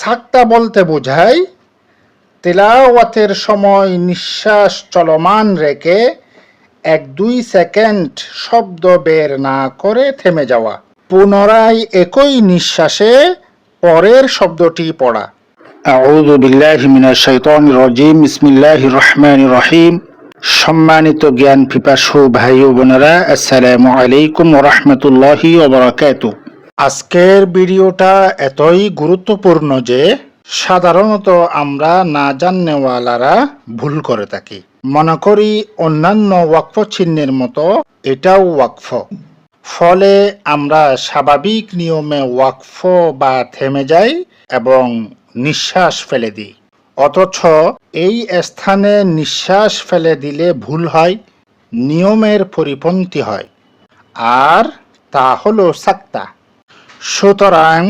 সাক্তা বলতে বোঝায় তেলাওয়াতের সময় নিঃশ্বাস চলমান রেখে এক দুই সেকেন্ড শব্দ বের না করে থেমে যাওয়া। পুনরায় একই নিঃশ্বাসে পরের শব্দটি পড়া। আউযু বিল্লাহি মিনাশ শাইতানির রাজিম বিসমিল্লাহির রহমানির রহিম। সম্মানিত জ্ঞান পিপাসু ভাই ও বোনেরা, আসসালামু আলাইকুম রাহমাতুল্লাহি ওয়া বারাকাতুহু। আজকের ভিডিওটা এতই গুরুত্বপূর্ণ যে, সাধারণত আমরা না জাননেওয়ালারা ভুল করে থাকি। মনে করি অন্যান্য ওয়াকফ চিহ্নের মতো এটাও ওয়াকফ। ফলে আমরা স্বাভাবিক নিয়মে ওয়াকফ বা থেমে যাই এবং নিঃশ্বাস ফেলে দিই। অথচ এই স্থানে নিঃশ্বাস ফেলে দিলে ভুল হয়, নিয়মের পরিপন্থী হয়। আর তা হলো সাক্তা। সুতরাং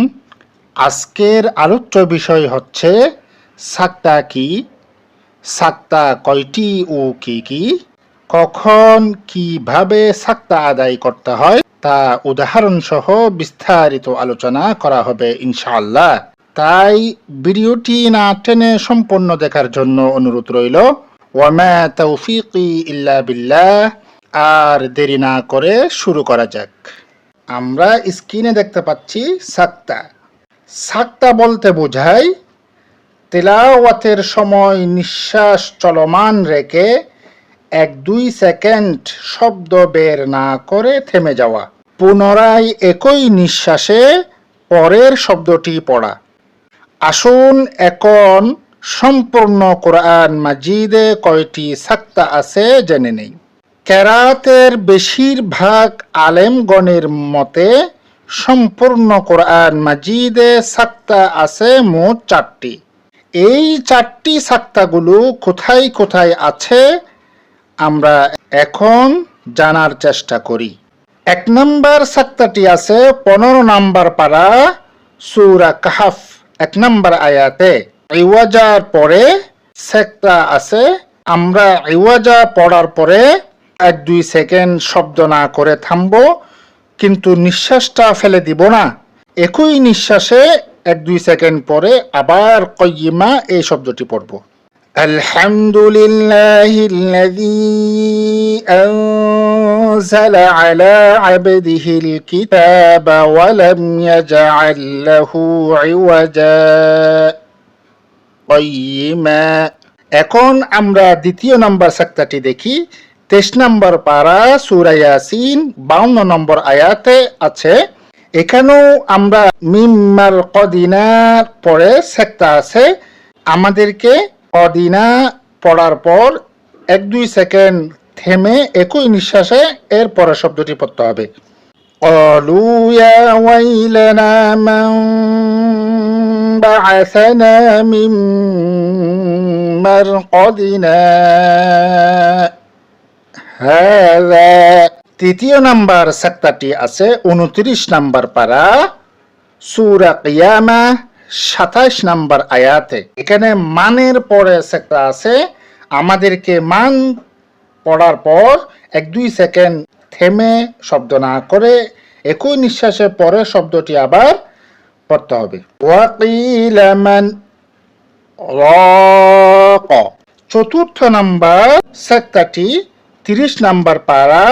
আজকের আলোচ্য বিষয় হচ্ছে, সাক্তা কি? সাক্তা কয়টি ও কি কি? কখন কীভাবে সাক্তা আদায় করতে হয়? তা উদাহরণসহ বিস্তারিত আলোচনা করা হবে ইনশাআল্লাহ। তাই ভিডিওটি না টেনে সম্পূর্ণ দেখার জন্য অনুরোধ রইল। ওয়ামা তৌফিকি ইল্লা বিল্লাহ। আর দেরি না করে শুরু করা যাক। আমরা স্ক্রিনে দেখতে পাচ্ছি সাক্তা। সাক্তা বলতে বোঝায়, তেলাওয়াতের সময় নিঃশ্বাস চলমান রেখে এক দুই সেকেন্ড শব্দ বের না করে থেমে যাওয়া। পুনরায় একই নিঃশ্বাসে পরের শব্দটি পড়া। আসুন এখন সম্পূর্ণ কোরআন মাজিদে কয়টি সাক্তা আছে জেনে নেই। কেরাতের বেশিরভাগ আলেমগণের মতে সম্পূর্ণ কোরআন মাজিদে সাক্তা আছে মোট চারটি। এই চারটি সাক্তাগুলো কোথায় কোথায় আছে আমরা এখন জানার চেষ্টা করি। এক নম্বর সাক্তাটি আছে পনেরো নম্বর পাড়া সুরা কাহাফ। এক নম্বর আয়াতে, ইওয়াজার পরে সেকটা আছে, আমরা ইওয়াজা পড়ার পরে এক দুই সেকেন্ড শব্দ না করে থামব, কিন্তু নিঃশ্বাসটা ফেলে দিব না। একই নিঃশ্বাসে এক দুই সেকেন্ড পরে আবার কইমা এই শব্দটি পড়ব। আলহামদুলিল্লাহ أنزل على عبده الكتاب ولم يجعل له عوجا قيما এখন আমরা দ্বিতীয় নম্বর সাক্তাটি দেখি তেইশ নম্বর পারা সুরা ইয়াসিন বাউন্ন নম্বর আয়াতে আছে এখানেও আমরা মিম্মার কদিনার পরে সেক্তা আছে আমাদেরকে কদিনা পড়ার পর এক দুই সেকেন্ড থেমে একই নিঃশ্বাসে এর পরের শব্দটি পড়তে হবে قالوا يا ويلنا من بعثنا من مرقدنا هذا তৃতীয় নাম্বার সাক্তাটি আছে উনত্রিশ নাম্বার পারা সুরা কিয়ামা সাতাইশ নাম্বার আয়াতে এখানে মানের পরে সেক্টা আছে আমাদেরকে মান পড়ার পর এক দুই সেকেন্ড থেমে শব্দ না করে একই নিঃশ্বাসে পরে শব্দটি আবার পড়তে হবে। চতুর্থ নাম্বার সেক্তাটি তিরিশ নাম্বার পারা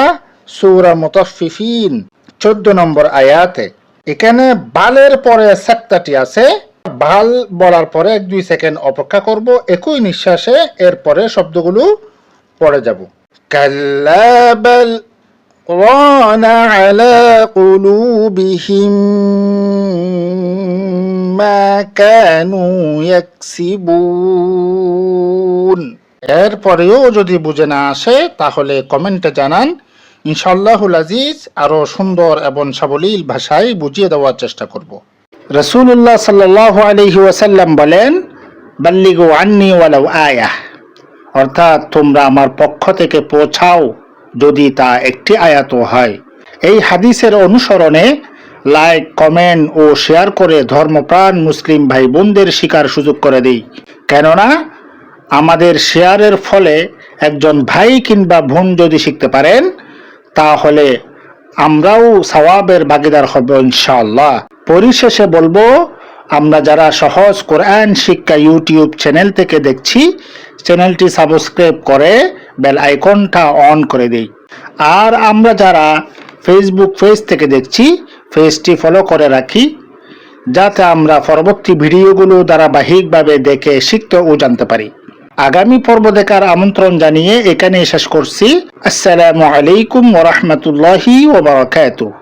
সৌরা মুতাফিফিন চোদ্দ নম্বর আয়াতে। এখানে বালের পরে সেক্তাটি আছে। বাল বলার পরে এক দুই সেকেন্ড অপেক্ষা করব, একই নিঃশ্বাসে এরপরে শব্দগুলো পড়ে যাব। কাল্লাবাল ران على قلوبهم ما كانوا يكسبون এরপরেও যদি বুঝে না আসে তাহলে কমেন্টে জানান ইনশাল্লাহুল আজিজ আরো সুন্দর এবং সাবলীল ভাষায় বুঝিয়ে দেওয়ার চেষ্টা করব রসুল্লাহ সাল্লাহ আলহি ওয়াসাল্লাম বলেন বাল্লিগু আন্নি ওয়ালাউ আয়াহ অর্থাৎ তোমরা আমার পক্ষ থেকে পৌঁছাও যদি তা একটি আয়াত হয়। এই হাদিসের অনুসরণে লাইক, কমেন্ট ও শেয়ার করে ধর্মপ্রাণ মুসলিম ভাই বোনদের শিকার সুযোগ করে দিই। কেননা আমাদের শেয়ারের ফলে একজন ভাই কিংবা বোন যদি শিখতে পারেন, তাহলে আমরাও সওয়াবের ভাগিদার হব ইনশাআল্লাহ। পরিশেষে বলব আমরা যারা সহজ কোরআন শিক্ষা ইউটিউব চ্যানেল থেকে দেখছি, চ্যানেলটি সাবস্ক্রাইব করে বেল আইকনটা অন করে দেই। আর আমরা যারা ফেসবুক পেজ থেকে দেখছি পেজটি ফলো করে রাখি, যাতে আমরা পরবর্তী ভিডিওগুলো ধারাবাহিকভাবে দেখে শিখতে ও জানতে পারি। আগামী পর্ব দেখার আমন্ত্রণ জানিয়ে এখানে শেষ করছি। আসসালামু আলাইকুম ওরহমতুল্লাহি ওবরাকাতুহ